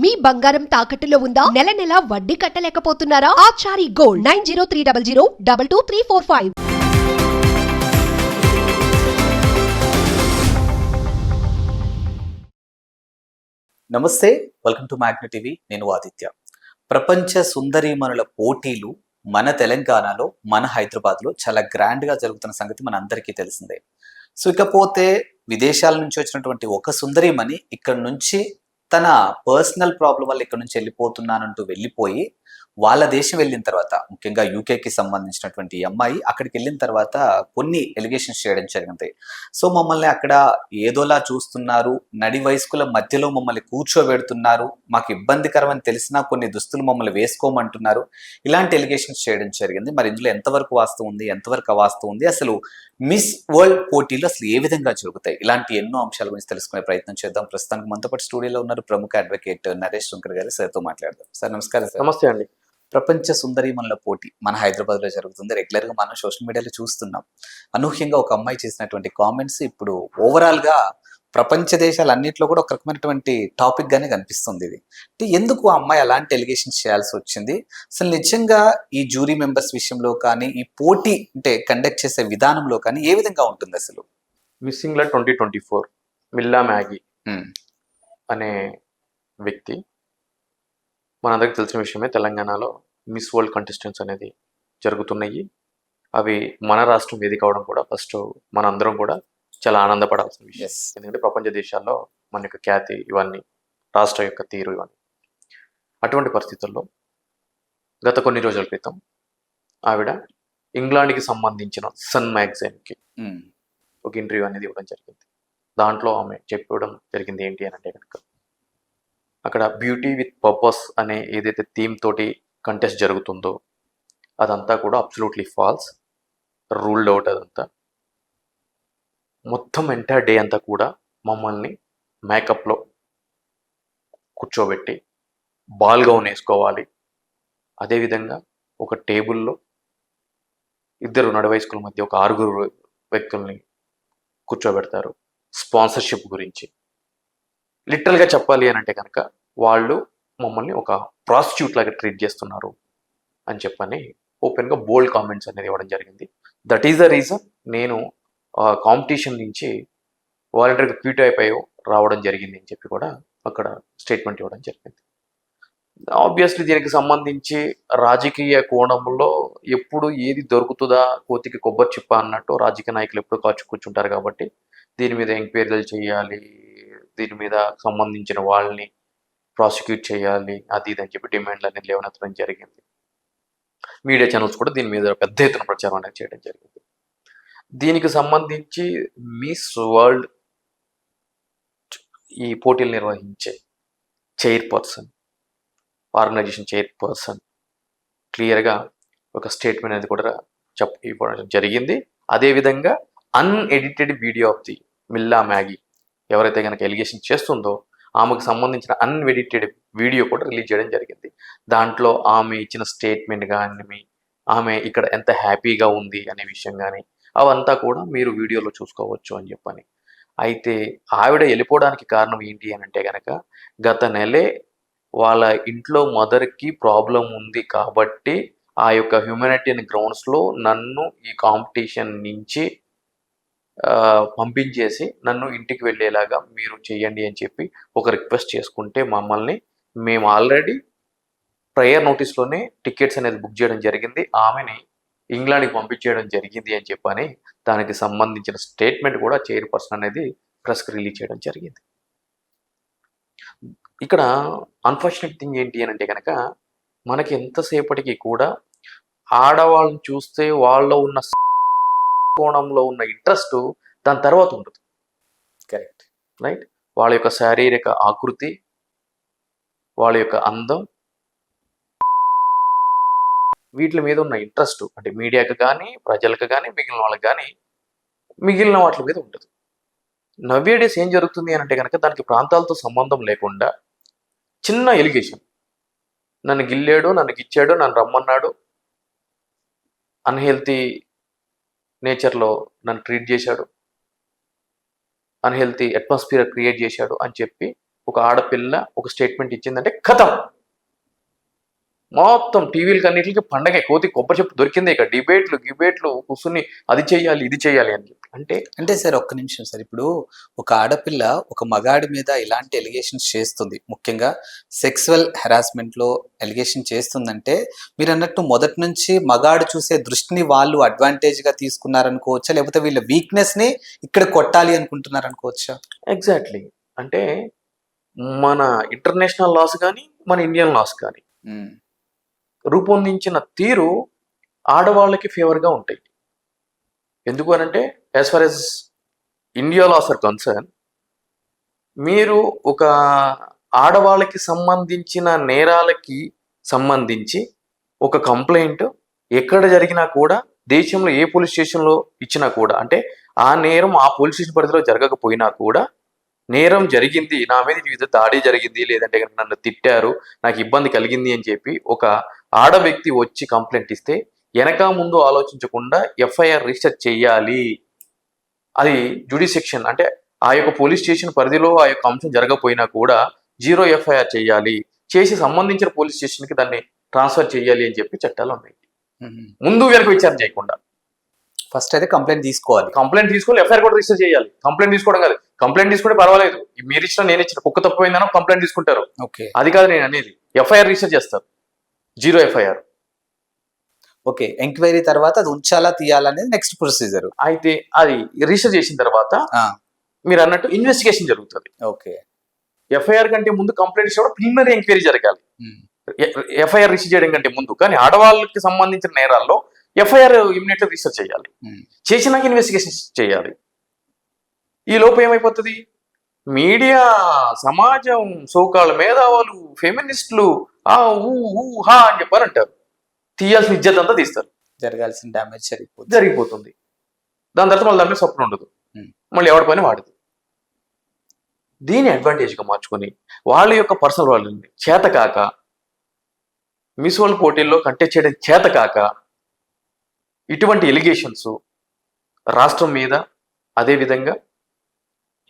మీ బంగారం తాకట్టులో ఉందా? నెల నెల వడ్డీ కట్టలేకపోతున్నారా? Achari gold nine zero three double zero double two three four five. నమస్తే వెల్కమ్ టు మ్యాగ్న టీవీ. నేను ఆదిత్య. ప్రపంచ సుందరీమణుల పోటీలు మన తెలంగాణలో మన హైదరాబాద్లో చాలా గ్రాండ్గా జరుగుతున్న సంగతి మన అందరికీ తెలిసిందే. సో ఇకపోతే విదేశాల నుంచి వచ్చినటువంటి ఒక సుందరీమణి ఇక్కడ నుంచి తన పర్సనల్ ప్రాబ్లం వల్ల ఇక్కడ నుంచి వెళ్ళిపోతున్నానంటూ వెళ్ళిపోయి వాళ్ళ దేశం వెళ్ళిన తర్వాత ముఖ్యంగా యూకేకి సంబంధించినటువంటి అమ్మాయి అక్కడికి వెళ్ళిన తర్వాత కొన్ని ఎలిగేషన్స్ చేయడం జరిగింది. సో మమ్మల్ని అక్కడ ఏదోలా చూస్తున్నారు నడి వయస్కుల మధ్యలో మమ్మల్ని కూర్చోబెడుతున్నారు మాకు ఇబ్బందికరమని తెలిసినా కొన్ని దుస్తులు మమ్మల్ని వేసుకోమంటున్నారు. ఇలాంటి ఎలిగేషన్స్ చేయడం జరిగింది. మరి ఇందులో ఎంతవరకు వాస్తవం ఉంది ఎంతవరకు అవాస్తవం ఉంది? అసలు మిస్ వరల్డ్ పోటీలు అసలు ఏ విధంగా జరుగుతాయి? ఇలాంటి ఎన్నో అంశాల గురించి తెలుసుకునే ప్రయత్నం చేద్దాం. ప్రస్తుతానికి మనతో పాటు స్టూడియోలో ఉన్నారు ప్రముఖ అడ్వకేట్ నరేష్ శంకర్ గారు. సార్తో మాట్లాడదాం. సార్ నమస్కారం సార్. నమస్తే అండి. ప్రపంచ సుందరీమణుల పోటీ మన హైదరాబాద్లో జరుగుతుంది. రెగ్యులర్గా మనం సోషల్ మీడియాలో చూస్తున్నాం. అనూహ్యంగా ఒక అమ్మాయి చేసినటువంటి కామెంట్స్ ఇప్పుడు ఓవరాల్గా ప్రపంచ దేశాలన్నింటిలో కూడా ఒక రకమైనటువంటి టాపిక్ గానే కనిపిస్తుంది ఇది. అంటే ఎందుకు ఆ అమ్మాయి అలాంటి ఎలిగేషన్స్ చేయాల్సి వచ్చింది? అసలు నిజంగా ఈ జూరీ మెంబర్స్ విషయంలో కానీ ఈ పోటీ అంటే కండక్ట్ చేసే విధానంలో కానీ ఏ విధంగా ఉంటుంది అసలు? మిస్సింగ్ లా twenty twenty four Milla Magee అనే వ్యక్తి మనందరికి తెలిసిన విషయమే తెలంగాణలో మిస్ వరల్డ్ కంటెస్టెంట్స్ అనేది జరుగుతున్నాయి. అవి మన రాష్ట్రం వేదిక అవడం కూడా ఫస్ట్ మనందరం కూడా చాలా ఆనందపడాల్సిన విషయం. ఎందుకంటే ప్రపంచ దేశాల్లో మన యొక్క ఖ్యాతి ఇవన్నీ రాష్ట్ర యొక్క తీరు ఇవన్నీ. అటువంటి పరిస్థితుల్లో గత కొన్ని రోజుల క్రితం ఆవిడ ఇంగ్లాండ్కి సంబంధించిన సన్ మ్యాగజైన్కి ఒక ఇంటర్వ్యూ అనేది ఇవ్వడం జరిగింది. దాంట్లో ఆమె చెప్పడం జరిగింది ఏంటి అని అంటే కనుక అక్కడ బ్యూటీ విత్ పర్పస్ అనే ఏదైతే థీమ్ తోటి కంటెస్ట్ జరుగుతుందో అదంతా కూడా అబ్సల్యూట్లీ ఫాల్స్ రూల్డ్ అవుట్ అదంతా. మొత్తం ఎంటైర్ డే అంతా కూడా మమ్మల్ని మేకప్లో కూర్చోబెట్టి బాల్ గౌన్ వేసుకోవాలి. అదేవిధంగా ఒక టేబుల్లో ఇద్దరు నడవయస్కుల మధ్య ఒక ఆరుగురు వ్యక్తుల్ని కూర్చోబెడతారు. స్పాన్సర్షిప్ గురించి. లిటరల్గా చెప్పాలి అని అంటే కనుక వాళ్ళు మమ్మల్ని ఒక ప్రాస్టిట్యూట్ లాగా ట్రీట్ చేస్తున్నారు అని చెప్పని ఓపెన్గా బోల్డ్ కామెంట్స్ అనేది ఇవ్వడం జరిగింది. దట్ ఈస్ ద రీజన్ నేను కాంపిటీషన్ నుంచి వాలంటీర్గా క్యూట్ అయిపోయి రావడం జరిగింది అని చెప్పి కూడా అక్కడ స్టేట్మెంట్ ఇవ్వడం జరిగింది. ఆబ్వియస్లీ దీనికి సంబంధించి రాజకీయ కోణంలో ఎప్పుడు ఏది దొరుకుతుందా కోతికి కొబ్బరి చిప్ప అన్నట్టు రాజకీయ నాయకులు ఎప్పుడు కాచు కూర్చుంటారు కాబట్టి దీని మీద ఎంక్వైరీలు చేయాలి దీని మీద సంబంధించిన వాళ్ళని ప్రాసిక్యూట్ చేయాలి అది ఇది అని చెప్పి డిమాండ్లు అనేది లేవనెత్తడం జరిగింది. మీడియా ఛానల్స్ కూడా దీని మీద పెద్ద ఎత్తున ప్రచారం అనేది చేయడం జరిగింది. దీనికి సంబంధించి మిస్ వరల్డ్ ఈ పోటీలు నిర్వహించే చైర్పర్సన్ ఆర్గనైజేషన్ చైర్పర్సన్ క్లియర్గా ఒక స్టేట్మెంట్ అనేది కూడా చెప్ ఇవ్వడం జరిగింది. అదేవిధంగా unedited video of the Milla Magee ఎవరైతే కనుక ఎలిగేషన్ చేస్తుందో ఆమెకు సంబంధించిన అన్ఎడిటెడ్ వీడియో కూడా రిలీజ్ చేయడం జరిగింది. దాంట్లో ఆమె ఇచ్చిన స్టేట్మెంట్ కానీ ఆమె ఇక్కడ ఎంత హ్యాపీగా ఉంది అనే విషయం కానీ అవంతా కూడా మీరు వీడియోలో చూసుకోవచ్చు అని చెప్పని. అయితే ఆవిడ వెళ్ళిపోవడానికి కారణం ఏంటి అని అంటే కనుక గత నెలే వాళ్ళ ఇంట్లో మదర్కి ప్రాబ్లం ఉంది కాబట్టి ఆ యొక్క హ్యూమానిటేరియన్ గ్రౌండ్స్లో నన్ను ఈ కాంపిటీషన్ నుంచి పంపించేసి నన్ను ఇంటికి వెళ్ళేలాగా మీరు చేయండి అని చెప్పి ఒక రిక్వెస్ట్ చేసుకుంటే మమ్మల్ని మేము ఆల్రెడీ ప్రయర్ నోటీస్లోనే టికెట్స్ అనేది బుక్ చేయడం జరిగింది. ఆమెని ఇంగ్లాండ్కి పంపించేయడం జరిగింది అని చెప్పని దానికి సంబంధించిన స్టేట్మెంట్ కూడా చైర్పర్సన్ అనేది ప్రెస్కి రిలీజ్ చేయడం జరిగింది. ఇక్కడ అన్ఫార్చునేట్ థింగ్ ఏంటి అని అంటే కనుక మనకి ఎంతసేపటికి కూడా ఆడవాళ్ళని చూస్తే వాళ్ళలో ఉన్న కోణంలో ఉన్న ఇంట్రెస్ట్ దాని తర్వాత ఉంటుంది కరెక్ట్ రైట్ వాళ్ళ యొక్క శారీరక ఆకృతి వాళ్ళ యొక్క అందం వీటి మీద ఉన్న ఇంట్రెస్ట్ అంటే మీడియాకి కానీ ప్రజలకు కానీ మిగిలిన వాళ్ళకి కానీ మిగిలిన వాటి మీద ఉంటుంది నవ్వే డేస్ ఏం జరుగుతుంది అని అంటే కనుక దానికి ప్రాంతాలతో సంబంధం లేకుండా చిన్న ఎలిగేషన్ నన్ను గిల్లాడు నన్ను గిచ్చాడు నన్ను రమ్మన్నాడు అన్హెల్తీ నేచర్లో నన్ను ట్రీట్ చేశాడు. అన్హెల్తీ అట్మాస్ఫియర్ క్రియేట్ చేశాడు అని చెప్పి ఒక ఆడపిల్ల ఒక స్టేట్మెంట్ ఇచ్చిందంటే కథం మొత్తం టీవీలకి అన్నిటికి పండగ. కోతి కొబ్బరి చెప్పు దొరికింది ఇక. డిబేట్లు గిబేట్లు కూర్చుని అది చేయాలి ఇది చేయాలి అని చెప్పి. అంటే అంటే సార్ ఒక్క నిమిషం సార్. ఇప్పుడు ఒక ఆడపిల్ల ఒక మగాడి మీద ఇలాంటి ఎలిగేషన్స్ చేస్తుంది. ముఖ్యంగా సెక్సువల్ హెరాస్మెంట్లో ఎలిగేషన్ చేస్తుందంటే మీరు అన్నట్టు మొదటి నుంచి మగాడు చూసే దృష్టిని వాళ్ళు అడ్వాంటేజ్గా తీసుకున్నారనుకోవచ్చా? లేకపోతే వీళ్ళ వీక్నెస్ని ఇక్కడ కొట్టాలి అనుకుంటున్నారు అనుకోవచ్చా ఎగ్జాక్ట్లీ అంటే మన ఇంటర్నేషనల్ లాస్ కానీ మన ఇండియన్ లాస్ కానీ. రూపొందించిన తీరు ఆడవాళ్ళకి ఫేవర్గా ఉంటాయి. ఎందుకు అనంటే as far as India laws are concern మీరు ఒక ఆడవాళ్ళకి సంబంధించిన నేరాలకి సంబంధించి ఒక కంప్లైంట్ ఎక్కడ జరిగినా కూడా దేశంలో ఏ పోలీస్ స్టేషన్లో ఇచ్చినా కూడా అంటే ఆ నేరం ఆ పోలీస్ స్టేషన్ పరిధిలో జరగకపోయినా కూడా నేరం జరిగింది నా మీద వివిధ దాడి జరిగింది లేదంటే నన్ను తిట్టారు నాకు ఇబ్బంది కలిగింది అని చెప్పి ఒక ఆడ వ్యక్తి వచ్చి కంప్లైంట్ ఇస్తే వెనక ముందు ఆలోచించకుండా ఎఫ్ఐఆర్ రిజిస్టర్ చేయాలి. అది జుడిసెక్షన్ అంటే ఆ యొక్క పోలీస్ స్టేషన్ పరిధిలో ఆ యొక్క అంశం జరగకపోయినా కూడా జీరో ఎఫ్ఐఆర్ చేయాలి. చేసి సంబంధించిన పోలీస్ స్టేషన్కి దాన్ని ట్రాన్స్ఫర్ చేయాలి అని చెప్పి చట్టాలు ఉన్నాయి. ముందు వెనక విచారణ చేయకుండా. ఫస్ట్ అయితే కంప్లైంట్ తీసుకోవాలి. కంప్లైంట్ తీసుకొని ఎఫ్ఐఆర్ కూడా రిజిస్టర్ చేయాలి. కంప్లైంట్ తీసుకోవడం కాదు. కంప్లైంట్ తీసుకుంటే పర్వాలేదు. మీరు ఇచ్చిన నేను ఇచ్చిన కుక్క తప్పైందనో కంప్లైంట్ తీసుకుంటారు. ఓకే. అది కాదు నేను అనేది. ఎఫ్ఐఆర్ రిజిస్టర్ చేస్తారు. Zero FIR. ఓకే ఎంక్వైరీ తర్వాత అది ఉంచాలా తీయాలనేది నెక్స్ట్ ప్రొసీజర్ అయితే అది రిజిస్టర్ చేసిన తర్వాత మీరు అన్నట్టు ఇన్వెస్టిగేషన్ జరుగుతుంది. ఓకే. ఎఫ్ఐఆర్ కంటే ముందు కంప్లైంట్ ఇచ్చిన ప్రిలిమినరీ ఎంక్వైరీ జరగాలి. ఎఫ్ఐఆర్ రిజిస్టర్ చేయడం కంటే ముందు కానీ ఆడవాళ్ళకి సంబంధించిన నేరాల్లో ఎఫ్ఐఆర్ ఇమీడియట్ రిజిస్టర్ చేయాలి. చేసినాక ఇన్వెస్టిగేషన్ చేయాలి. ఈ లోపు ఏమైపోతుంది? మీడియా సమాజం సోకాళ్ళ మేధావులు ఫెమినిస్టులు ఆ ఊ ఊ హా అని చెప్పారు అంటారు. తీయాల్సిన ఇజ్జత్ అంతా తీస్తారు. జరగాల్సిన డ్యామేజ్ జరిగిపోతుంది. జరిగిపోతుంది. దాని తర్వాత మళ్ళీ దాని మీద స్వప్నం ఉండదు. మళ్ళీ ఎవరి పని వాడదు. దీని అడ్వాంటేజ్గా మార్చుకొని వాళ్ళ యొక్క పర్సనల్ వాళ్ళని చేతకాక మిస్ వరల్డ్ పోటీల్లో కంటెస్ట్ చేయడం చేతకాక ఇటువంటి ఎలిగేషన్స్ రాష్ట్రం మీద అదేవిధంగా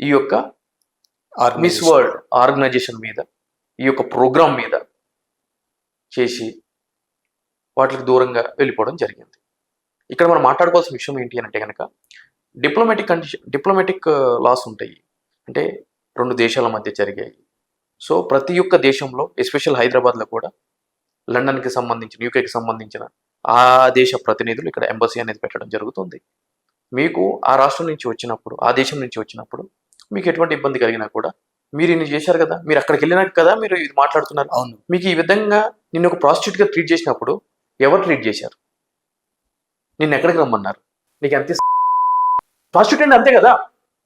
ఈ యొక్క మిస్ వరల్డ్ ఆర్గనైజేషన్ మీద ఈ యొక్క ప్రోగ్రామ్ మీద చేసి వాటికి దూరంగా వెళ్ళిపోవడం జరిగింది. ఇక్కడ మనం మాట్లాడుకోవాల్సిన విషయం ఏంటి అంటే కనుక డిప్లొమాటిక్ కండిషన్ డిప్లొమాటిక్ లాస్ ఉంటాయి. అంటే రెండు దేశాల మధ్య జరిగాయి. సో ప్రతి ఒక్క దేశంలో ఎస్పెషల్ హైదరాబాద్లో కూడా లండన్కి సంబంధించిన యూకేకి సంబంధించిన ఆ దేశ ప్రతినిధులు ఇక్కడ ఎంబసీ అనేది పెట్టడం జరుగుతుంది. మీకు ఆ రాష్ట్రం నుంచి వచ్చినప్పుడు ఆ దేశం నుంచి వచ్చినప్పుడు మీకు ఎటువంటి ఇబ్బంది కలిగినా కూడా మీరు ఇన్ని చేశారు కదా మీరు అక్కడికి వెళ్ళినాక కదా మీరు ఇది మాట్లాడుతున్నారు. అవును. మీకు ఈ విధంగా నిన్ను ఒక prostitute గా ట్రీట్ చేసినప్పుడు ఎవరు ట్రీట్ చేశారు? నిన్ను ఎక్కడికి రమ్మన్నారు? నీకు ఎంత ప్రాస్టిట్యూట్ అంటే అంతే కదా.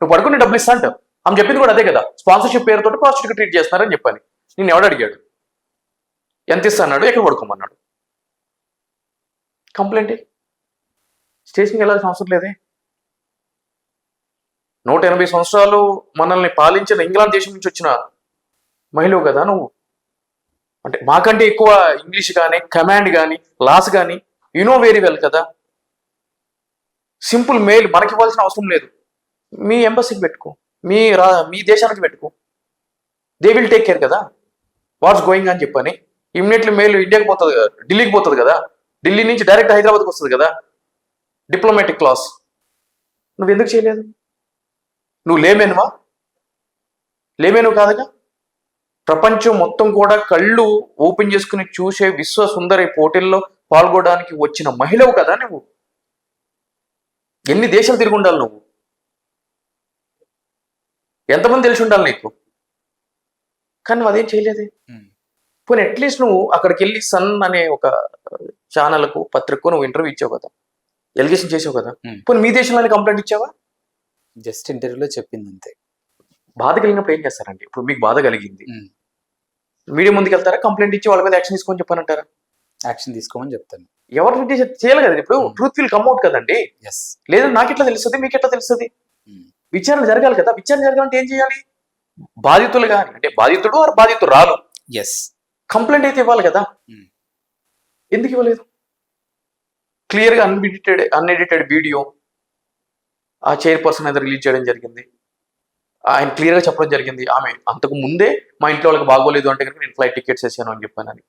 నువ్వు పడుకుని డబ్బులు ఇస్తా అంటావు. ఆమె చెప్పింది కూడా అదే కదా. స్పాన్సర్షిప్ పేరుతో ప్రాస్టిట్యూట్ ట్రీట్ చేస్తున్నారని చెప్పాను నేను ఎవడు అడిగాడు? ఎంత ఇస్తా అన్నాడు? ఎక్కడ పడుకోమన్నాడు? కంప్లైంట్ స్టేషన్కి వెళ్ళాల్సిన అవసరం లేదే? నూట ఎనభై సంవత్సరాలు మనల్ని పాలించిన ఇంగ్లాండ్ దేశం నుంచి వచ్చిన మహిళ కదా నువ్వు? అంటే మాకంటే ఎక్కువ ఇంగ్లీష్ కానీ కమాండ్ కానీ లాస్ కానీ యునో వెరీ వెల్ కదా. సింపుల్ మెయిల్ మనకి ఇవ్వాల్సిన అవసరం లేదు. మీ ఎంబసీకి పెట్టుకో. మీ రా మీ దేశానికి పెట్టుకో. దే విల్ టేక్ కేర్ కదా. వాట్స్ గోయింగ్ అని చెప్పని. ఇమ్మీడియట్లీ మెయిల్ ఇండియాకి పోతుంది కదా ఢిల్లీకి పోతుంది కదా. ఢిల్లీ నుంచి డైరెక్ట్ హైదరాబాద్కి వస్తుంది కదా. డిప్లొమాటిక్ క్లాస్ నువ్వు ఎందుకు చేయలేదు? నువ్వు లేమేనువా? లేమేను కాదుగా? ప్రపంచం మొత్తం కూడా కళ్ళు ఓపెన్ చేసుకుని చూసే విశ్వ సుందరి పోటీల్లో పాల్గొనడానికి వచ్చిన మహిళవు కదా నువ్వు? ఎన్ని దేశాలు తిరిగి ఉండాలి నువ్వు? ఎంతమంది తెలిసి ఉండాలి నీకు? కానీ నువ్వు అదేం చేయలేదే. పోనీ అట్లీస్ట్ నువ్వు అక్కడికి వెళ్ళి సన్ అనే ఒక ఛానల్కు పత్రికకు నువ్వు ఇంటర్వ్యూ ఇచ్చావు కదా. ఎలిగేషన్ చేసావు కదా. పోనీ మీ దేశంలోనే కంప్లైంట్ ఇచ్చావా? జస్ట్ ఇంటర్వ్యూలో చెప్పింది అంతే బాధ కలిగినప్పుడు ఏం చేస్తారండి? ఇప్పుడు మీకు బాధ కలిగింది. మీడియా ముందుకు వెళ్తారా కంప్లైంట్ ఇచ్చి వాళ్ళ మీద యాక్షన్ తీసుకొని చెప్పానంటారా? యాక్షన్ తీసుకోమని చెప్తాను. ఎవరు చేయాలి కదా ఇప్పుడు. ట్రూత్ విల్ కమ్అట్ కదండి. ఎస్ లేదా నాకు ఎట్లా తెలుస్తుంది మీకు ఎట్లా తెలుస్తుంది. విచారణ జరగాలి కదా. విచారణ జరగాలంటే ఏం చేయాలి? బాధితులు కానీ అంటే బాధితుడు ఆర్ బాధితురాలు ఎస్ కంప్లైంట్ అయితే ఇవ్వాలి కదా. ఎందుకు ఇవ్వలేదు? క్లియర్గా అన్ఎడిటెడ్ అన్ఎడిటెడ్ వీడియో ఆ చైర్పర్సన్ అయితే రిలీజ్ చేయడం జరిగింది. ఆయన క్లియర్గా చెప్పడం జరిగింది ఆమె అంతకు ముందే మా ఇంట్లో వాళ్ళకి బాగోలేదు అంటే కనుక నేను ఫ్లైట్ టికెట్స్ వేసాను అని చెప్పానని.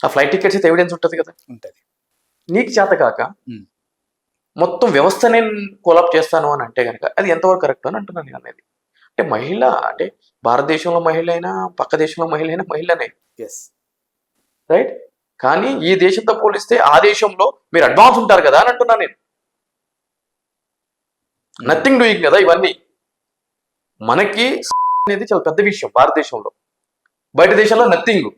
ఆ ఫ్లైట్ టికెట్స్ అయితే ఎవిడెన్స్ ఉంటుంది కదా? ఉంటది. నీకు చేత కాక. మొత్తం వ్యవస్థనే కొలాప్ చేస్తాను అని అంటే కనుక అది ఎంతవరకు కరెక్ట్ అని అంటున్నాను నేను అనేది. అంటే మహిళ అంటే భారతదేశంలో మహిళ అయినా పక్క దేశంలో మహిళ అయినా మహిళనే. ఎస్ రైట్ కానీ ఈ దేశంతో పోలిస్తే ఆ దేశంలో మీరు అడ్వాన్స్ ఉంటారు కదా అని అంటున్నాను నేను. నథింగ్ డూయింగ్ కదా ఇవన్నీ. మనకి అనేది చాలా పెద్ద విషయం భారతదేశంలో. బయట దేశంలో నథింగ్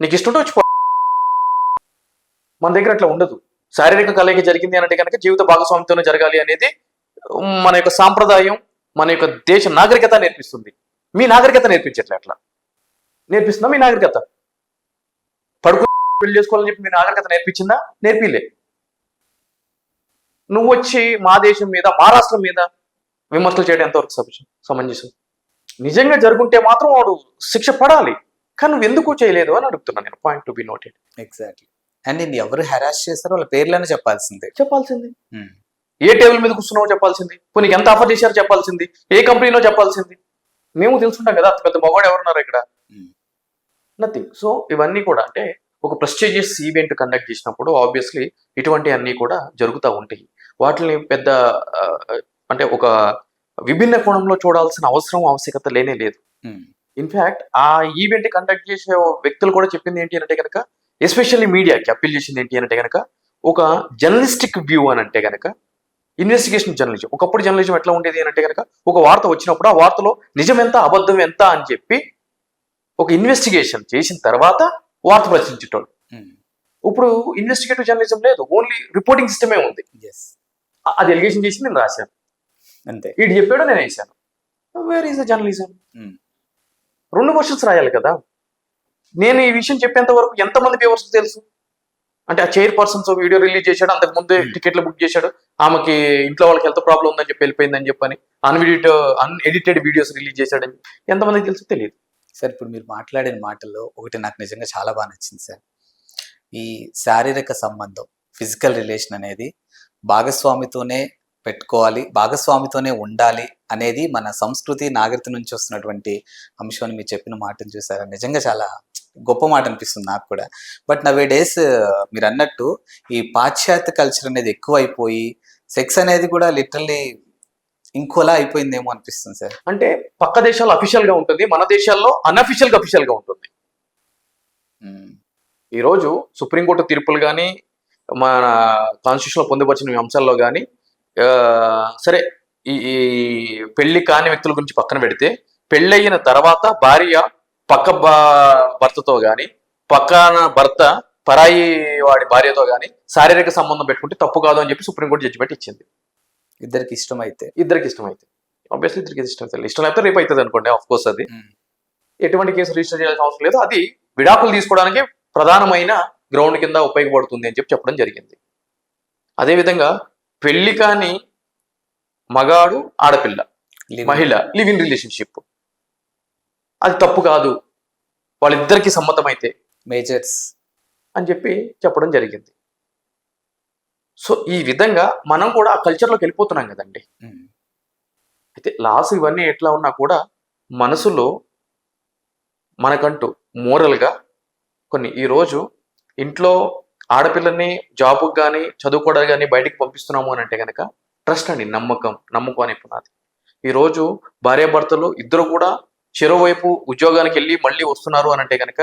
నీకు ఇష్టం వచ్చి మన దగ్గర అట్లా ఉండదు. శారీరక కలయిక జరిగింది అంటే కనుక జీవిత భాగస్వామితోనే జరగాలి అనేది మన యొక్క సాంప్రదాయం మన యొక్క దేశ నాగరికత నేర్పిస్తుంది. మీ నాగరికత నేర్పించట్లే అట్లా. నేర్పిస్తుందా మీ నాగరికత? పడుకు పెళ్ళి చేసుకోవాలని చెప్పి మీ నాగరికత నేర్పించిందా? నేర్పిలే. నువ్వు వచ్చి మా దేశం మీద మా రాష్ట్రం మీద విమర్శలు చేయడం ఎంతవరకు సమ- సమంజసం. నిజంగా జరుగుంటే మాత్రం వాడు శిక్ష పడాలి. కానీ నువ్వు ఎందుకు చేయలేదు అని అడుగుతున్నాను నేను point to be noted exactly and నేను ఎవరు హెరాస్ చేస్తారో వాళ్ళ పేర్లనే చెప్పాల్సిందే. చెప్పాల్సింది. ఉమ్. ఏ టేబుల్ మీద కూర్చున్నావో చెప్పాల్సింది. నీకు ఎంత ఆఫర్ చేశారో చెప్పాల్సింది. ఏ కంపెనీనో చెప్పాల్సింది. మేము తెలుసుంటాం కదా అంత పెద్ద మగవాడు ఎవరున్నారు ఇక్కడ. నథింగ్ సో ఇవన్నీ కూడా అంటే ఒక ప్రెస్టీజియస్ ఈవెంట్ కండక్ట్ చేసినప్పుడు ఆబ్వియస్లీ ఇటువంటి అన్నీ కూడా జరుగుతూ ఉంటాయి. వాటిని పెద్ద అంటే ఒక విభిన్న కోణంలో చూడాల్సిన అవసరం ఆవశ్యకత లేనే లేదు. ఉమ్. ఇన్ఫాక్ట్ ఆ ఈవెంట్ కండక్ట్ చేసే వ్యక్తులు కూడా చెప్పింది ఏంటి అంటే కనుక ఎస్పెషల్లీ మీడియాకి అప్పీల్ చేసింది ఏంటి అంటే కనుక ఒక జర్నలిస్టిక్ వ్యూ అని అంటే కనుక ఇన్వెస్టిగేషన్ జర్నలిజం ఒకప్పుడు జర్నలిజం ఎట్లా ఉండేది అని అంటే కనుక ఒక వార్త వచ్చినప్పుడు ఆ వార్తలో నిజం ఎంత అబద్ధం ఎంత అని చెప్పి ఒక ఇన్వెస్టిగేషన్ చేసిన తర్వాత వార్త ప్రచురించేటోళ్ళు. ఇప్పుడు ఇన్వెస్టిగేటివ్ జర్నలిజం లేదు. ఓన్లీ రిపోర్టింగ్ సిస్టమే ఉంది. అది ఎలిగేషన్ చేసి నేను రాశాను. అంతే. వీడు చెప్పాడు నేను వేసాను వేర్ ఈస్ ద జర్నలిజం. రెండు క్వశ్చన్స్ రాయాలి కదా. నేను ఈ విషయం చెప్పేంత వరకు ఎంతమంది వ్యూవర్స్ తెలుసు? అంటే ఆ చైర్ పర్సన్స్ వీడియో రిలీజ్ చేశాడు అంతకు ముందే Hmm. టికెట్లు బుక్ చేశాడు. ఆమెకి ఇంట్లో వాళ్ళకి హెల్త్ ప్రాబ్లం ఉందని చెప్పి వెళ్ళిపోయిందని చెప్పని అన్విడిట్ అన్ఎడిటెడ్ వీడియోస్ రిలీజ్ చేశాడని ఎంతమందికి తెలుసు తెలియదు. సార్ ఇప్పుడు మీరు మాట్లాడిన మాటల్లో ఒకటి నాకు నిజంగా చాలా బాగా నచ్చింది సార్. ఈ శారీరక సంబంధం ఫిజికల్ రిలేషన్ అనేది భాగస్వామితోనే పెట్టుకోవాలి భాగస్వామితోనే ఉండాలి అనేది మన సంస్కృతి నాగరికత నుంచి వస్తున్నటువంటి అంశం అని మీరు చెప్పిన మాటను చూసారా? నిజంగా చాలా గొప్ప మాట అనిపిస్తుంది నాకు కూడా. బట్ నవే డేస్ మీరు అన్నట్టు ఈ పాశ్చాత్య కల్చర్ అనేది ఎక్కువ అయిపోయి సెక్స్ అనేది కూడా లిటరల్లీ ఇంకోలా అయిపోయిందేమో అనిపిస్తుంది సార్. అంటే పక్క దేశాల్లో అఫీషియల్గా ఉంటుంది మన దేశాల్లో అన్అఫీషియల్గా అఫీషియల్గా ఉంటుంది. ఉమ్, ఈ రోజు సుప్రీంకోర్టు తీర్పులు కానీ మన కాన్స్టిట్యూషన్లో పొందుపరిచిన అంశాల్లో కానీ సరే ఈ ఈ పెళ్ళి కాని వ్యక్తుల గురించి పక్కన పెడితే పెళ్ళయిన తర్వాత భార్య పక్క భర్తతో కానీ పక్కన భర్త పరాయి వాడి భార్యతో కానీ శారీరక సంబంధం పెట్టుకుంటే తప్పు కాదు అని చెప్పి సుప్రీంకోర్టు జడ్జిమెంట్ ఇచ్చింది. ఇద్దరికి ఇష్టం అయితే ఇద్దరికి ఇష్టం అయితే ఆబ్వియస్లీ ఇద్దరికి ఇష్టం అయితే. ఇష్టం లేకపోతే రేపు అవుతుంది అనుకోండి ఆఫ్ కోర్స్ అది. ఎటువంటి కేసు రిజిస్టర్ చేయాల్సిన అవసరం లేదు. అది విడాకులు తీసుకోవడానికి ప్రధానమైన గ్రౌండ్ కింద ఉపయోగపడుతుంది అని చెప్పి చెప్పడం జరిగింది. అదేవిధంగా పెళ్ళి కాని మగాడు ఆడపిల్ల మహిళ లివ్ ఇన్ రిలేషన్షిప్ అది తప్పు కాదు. వాళ్ళిద్దరికి సమ్మతమైతే మేజర్స్ అని చెప్పి చెప్పడం జరిగింది. సో ఈ విధంగా మనం కూడా ఆ కల్చర్లోకి వెళ్ళిపోతున్నాం కదండి. ఉమ్, అయితే లాస్ ఇవన్నీ ఎట్లా ఉన్నా కూడా మనసులో మనకంటూ మోరల్గా కొన్ని ఈరోజు ఇంట్లో ఆడపిల్లని జాబుకి కానీ చదువుకోవడానికి కానీ బయటికి పంపిస్తున్నాము అని అంటే కనుక ట్రస్ట్ అండి నమ్మకం నమ్మకం అనే పునాది. ఈరోజు భార్యాభర్తలు ఇద్దరు కూడా చెరోవైపు ఉద్యోగానికి వెళ్ళి మళ్ళీ వస్తున్నారు అని అంటే కనుక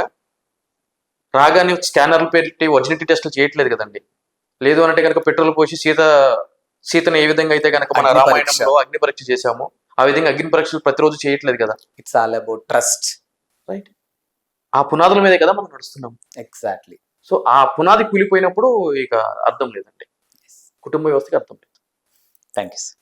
రాగానే స్కానర్లు పెట్టి ఒరిజినిటీ టెస్టులు చేయట్లేదు కదండి. లేదు అంటే కనుక పెట్రోల్ పోసి సీత సీతను ఏ విధంగా అయితే కనుక మన. రామాయణంలో అగ్ని పరీక్ష చేశామో ఆ విధంగా అగ్ని పరీక్షలు ప్రతిరోజు చేయట్లేదు కదా. It's all about trust right ఆ పునాదుల మీదే కదా మనం నడుస్తున్నాం. ఎగ్జాక్ట్లీ సో ఆ పునాది కూలిపోయినప్పుడు ఇక అర్థం లేదండి. కుటుంబ వ్యవస్థకి అర్థం లేదు. Thank you sir